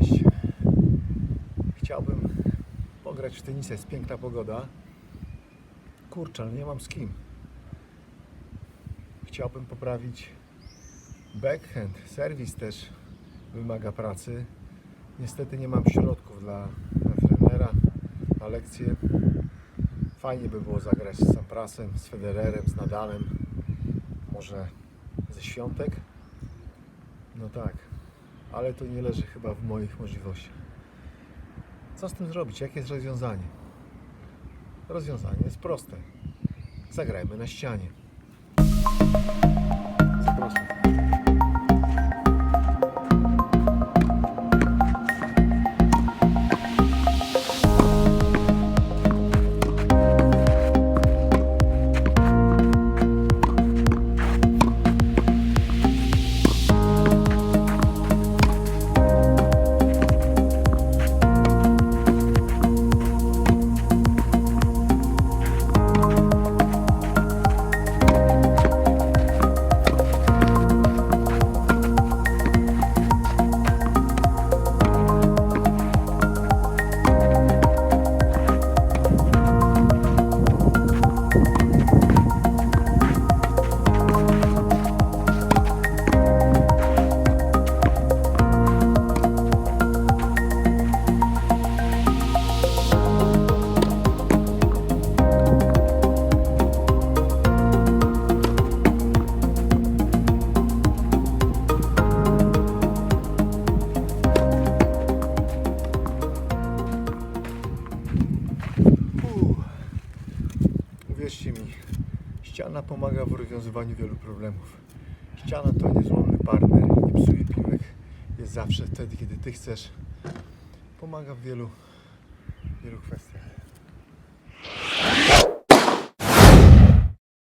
Cześć. Chciałbym pograć w tenisa, jest piękna pogoda. Kurczę, ale nie mam z kim. Chciałbym poprawić backhand, serwis też wymaga pracy. Niestety nie mam środków dla, dla trenera na lekcje. Fajnie by było zagrać z Samprasem, z Federerem, z Nadalem, może ze Świątek. No tak, ale to nie leży chyba w moich możliwościach. Co z tym zrobić? Jakie jest rozwiązanie? Rozwiązanie jest proste. Zagrajmy na ścianie. Uwierzcie mi, ściana pomaga w rozwiązywaniu wielu problemów. Ściana to niezłomny partner, nie psuje piłek. Jest zawsze wtedy, kiedy ty chcesz. Pomaga w wielu, wielu kwestiach.